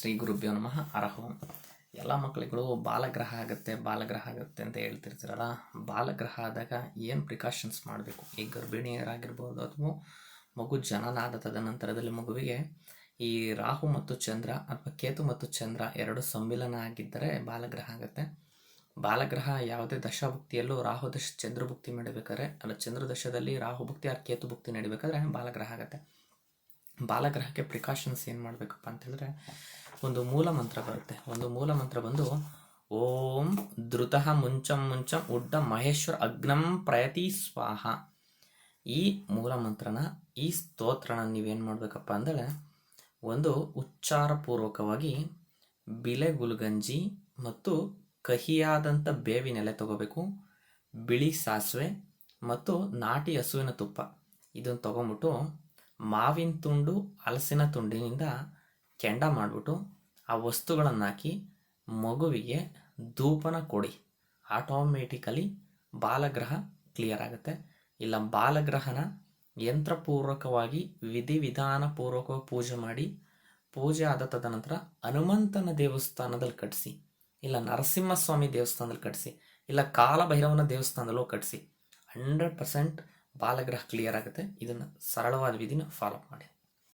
ಶ್ರೀ ಗುರುಭ್ಯೋ ನಮಃ. ಅರಹೋ ಎಲ್ಲ ಮಕ್ಕಳುಗಳು ಬಾಲಗ್ರಹ ಆಗುತ್ತೆ ಬಾಲಗ್ರಹ ಆಗುತ್ತೆ ಅಂತ ಹೇಳ್ತಿರ್ತೀರಲ್ಲ, ಬಾಲಗ್ರಹ ಆದಾಗ ಏನು ಪ್ರಿಕಾಷನ್ಸ್ ಮಾಡಬೇಕು? ಈ ಗರ್ಭಿಣಿಯರಾಗಿರ್ಬೋದು ಅಥವಾ ಮಗು ಜನನಾದ ತದನಂತರದಲ್ಲಿ ಮಗುವಿಗೆ ಈ ರಾಹು ಮತ್ತು ಚಂದ್ರ ಅಥವಾ ಕೇತು ಮತ್ತು ಚಂದ್ರ ಎರಡು ಸಮ್ಮಿಲನ ಆಗಿದ್ದರೆ ಬಾಲಗ್ರಹ ಆಗುತ್ತೆ. ಬಾಲಗ್ರಹ ಯಾವುದೇ ದಶಭುಕ್ತಿಯಲ್ಲೂ ರಾಹು ದಶ ಚಂದ್ರಭುಕ್ತಿ ನಡಿಬೇಕಾದ್ರೆ, ಅಲ್ಲ ಚಂದ್ರ ದಶದಲ್ಲಿ ರಾಹು ಭುಕ್ತಿ ಆ ಕೇತು ಭುಕ್ತಿ ನಡಿಬೇಕಾದ್ರೆ ಬಾಲಗ್ರಹ ಆಗುತ್ತೆ. ಬಾಲಗ್ರಹಕ್ಕೆ ಪ್ರಿಕಾಷನ್ಸ್ ಏನು ಮಾಡಬೇಕಪ್ಪ ಅಂತೇಳಿದ್ರೆ ಒಂದು ಮೂಲ ಮಂತ್ರ ಬರುತ್ತೆ. ಒಂದು ಮೂಲ ಮಂತ್ರ ಬಂದು, ಓಂ ಧೃತಃ ಮುಂಚಂ ಮುಂಚಂ ಉಡ್ಡ ಮಹೇಶ್ವರ ಅಗ್ನಂ ಪ್ರಯತಿ ಸ್ವಾಹ. ಈ ಮೂಲ ಮಂತ್ರನ, ಈ ಸ್ತೋತ್ರನ ನೀವೇನು ಮಾಡಬೇಕಪ್ಪ ಅಂದರೆ, ಒಂದು ಉಚ್ಚಾರಪೂರ್ವಕವಾಗಿ ಬಿಳೆಗುಲ್ಗಂಜಿ ಮತ್ತು ಕಹಿಯಾದಂಥ ಬೇವಿನೆಲೆ ತಗೋಬೇಕು, ಬಿಳಿ ಸಾಸಿವೆ ಮತ್ತು ನಾಟಿ ಹಸುವಿನ ತುಪ್ಪ. ಇದನ್ನು ತಗೊಂಬಿಟ್ಟು ಮಾವಿನ ತುಂಡು ಹಲಸಿನ ತುಂಡಿನಿಂದ ಕೆಂಡ ಮಾಡಿಬಿಟ್ಟು ಆ ವಸ್ತುಗಳನ್ನು ಹಾಕಿ ಮಗುವಿಗೆ ಧೂಪನ ಕೊಡಿ. ಆಟೋಮೆಟಿಕಲಿ ಬಾಲಗ್ರಹ ಕ್ಲಿಯರ್ ಆಗುತ್ತೆ. ಇಲ್ಲ, ಬಾಲಗ್ರಹನ ಯಂತ್ರಪೂರ್ವಕವಾಗಿ ವಿಧಿವಿಧಾನಪೂರ್ವಕ ಪೂಜೆ ಮಾಡಿ, ಪೂಜೆ ಆದ ತದನಂತರ ಹನುಮಂತನ ದೇವಸ್ಥಾನದಲ್ಲಿ ಕಟ್ಟಿಸಿ ಇಲ್ಲ ನರಸಿಂಹಸ್ವಾಮಿ ದೇವಸ್ಥಾನದಲ್ಲಿ ಕಟ್ಟಿಸಿ ಇಲ್ಲ ಕಾಲಭೈರವನ ದೇವಸ್ಥಾನದಲ್ಲೂ ಕಟ್ಟಿಸಿ ಹಂಡ್ರೆಡ್ ಪರ್ಸೆಂಟ್ ಬಾಲಗ್ರಹ ಕ್ಲಿಯರ್ ಆಗುತ್ತೆ. ಇದನ್ನು ಸರಳವಾದ ವಿಧಿನ ಫಾಲೋ ಮಾಡಿ.